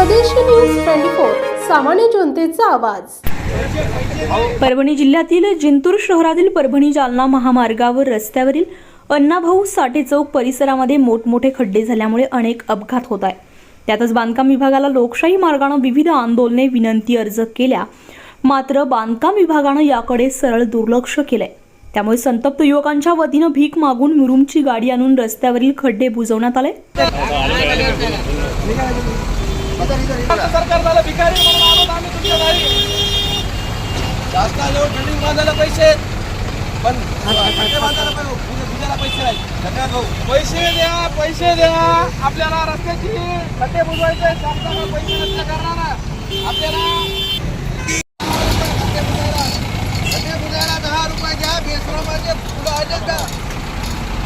News twenty four सामान्य जनतेचा आवाज. परभणी जिल्ह्यातील जिंतूर शहरातील परभणी जालना महामार्गावर रस्त्यावरील अण्णाभाऊ साठे चौक परिसरामध्ये मोठमोठे खड्डे झाल्यामुळे अनेक अपघात होत आहे त्यातच बांधकाम विभागाला लोकशाही मार्गानं विविध आंदोलने विनंती अर्ज केल्या. मात्र बांधकाम विभागानं याकडे सरळ दुर्लक्ष केलंय. त्यामुळे संतप्त युवकांच्या वतीनं भीक मागून मुरुमची गाडी आणून रस्त्यावरील खड्डे बुजवण्यात आले. सरकार झालं भिकारी म्हणून आलो आम्ही तुमच्या दारी शासनाजवळ बिल्डिंग बांधायला पैसे आहेत. पण बांधायला पण पैसे नाही भाऊ पैसे द्या पैसे द्या. आपल्याला रस्त्याची खड्डे बुजवायचे शासनाला पैसे नसल्या कारणानं आपल्याला खड्डे बुजायला दहा रुपये घ्या. बेसरामाचे फुलं आहेत का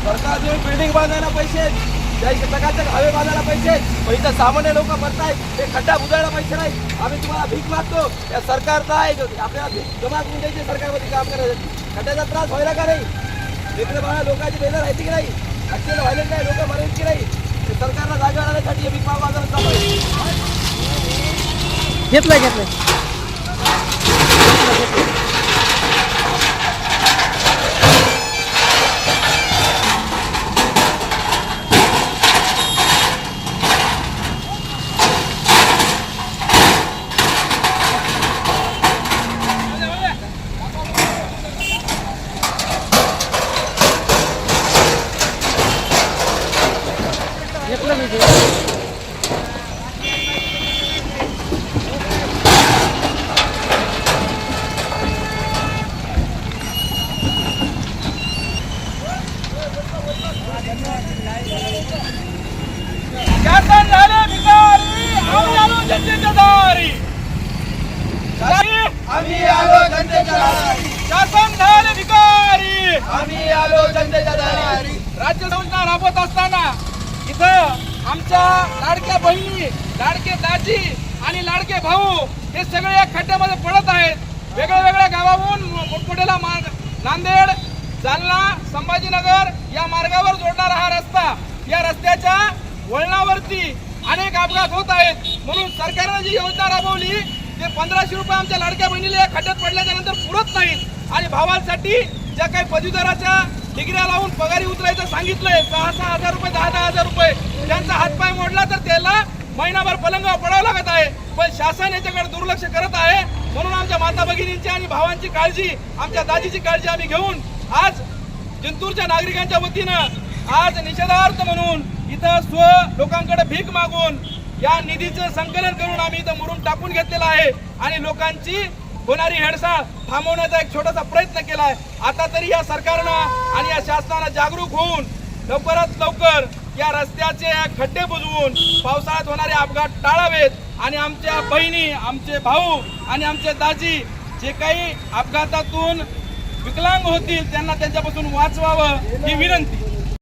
सरकारचे बिल्डिंग बांधायला पैसे आहेत. त्या चकाचक हवे बांधायला पैसे पण इथं सामान्य लोक मरतायत ते खड्डा बुजायला पैसे नाही आम्ही तुम्हाला भीक मागतो. या सरकारचा आहे आपल्याला भीक जमा करून द्यायचे सरकारमध्ये काम करायचं खड्ड्याचा त्रास व्हायला का नाही? लेकरं बाळा लोकांची बेजार राहायची की नाही? ऍक्सिडेंट व्हायला नाही लोक मरायची की नाही? ते सरकारला जागा आणण्यासाठी भीक मागू आंदोलन चालू आहे. घेतलंय घेतलं मी ते. शासन झाले भिकारी आम्ही आलो जनतेच्या दारी आम्ही आलो जनतेच्या दारी शासन झाले भिकारी आम्ही आलो जनतेच्या दारी राबवत असताना इथं आमच्या लाडक्या बहिणी लाडके दाजी आणि लाडके भाऊ हे सगळे या खड्ड्यामध्ये पडत आहेत. वेगळ्या वेगळ्या गावाहून मोठमोठ्याला मा नांदेड जालना संभाजीनगर या मार्गावर जोडणारा हा रस्ता. या रस्त्याच्या वळणावरती अनेक अपघात होत आहेत. म्हणून सरकारनं जी योजना राबवली ते पंधराशे रुपये आमच्या लाडक्या बहिणीला या खड्ड्यात पडल्याच्या नंतर पुरत नाहीत. आणि भावांसाठी ज्या काही पदवीधराच्या डिग्र्या लावून पगारी उतरायचं सांगितलंय. सहा सहा हजार रुपये दहा दहा हजार रुपये. त्यांचा हातपाय मोडला तर त्याला महिनाभर पलंगावर पडावं लागत आहे. पण शासन याच्याकडे दुर्लक्ष करत आहे. म्हणून आमच्या माता भगिनींची आणि भावांची काळजी आमच्या दाजीची काळजी आम्ही घेऊन आज जिंतूरच्या नागरिकांच्या वतीनं आज निषेधार्थ म्हणून इथं स्व लोकांकडे भीक मागून या निधीचं संकलन करून आम्ही इथं मुरून टाकून घेतलेलं आहे. आणि लोकांची होणारी हेडसा थांबवण्याचा एक छोटासा प्रयत्न केलाय. आता तरी या सरकारनं आणि या शासनानं जागरूक होऊन लवकरात लवकर या रस्त्याचे खड्डे बुजवून पावसाळ्यात होणारे अपघात टाळावेत. आणि आमच्या बहिणी आमचे भाऊ आणि आमचे दाजी जे काही अपघातातून विकलांग होतील त्यांना त्यांच्यापासून वाचवावं ही विनंती.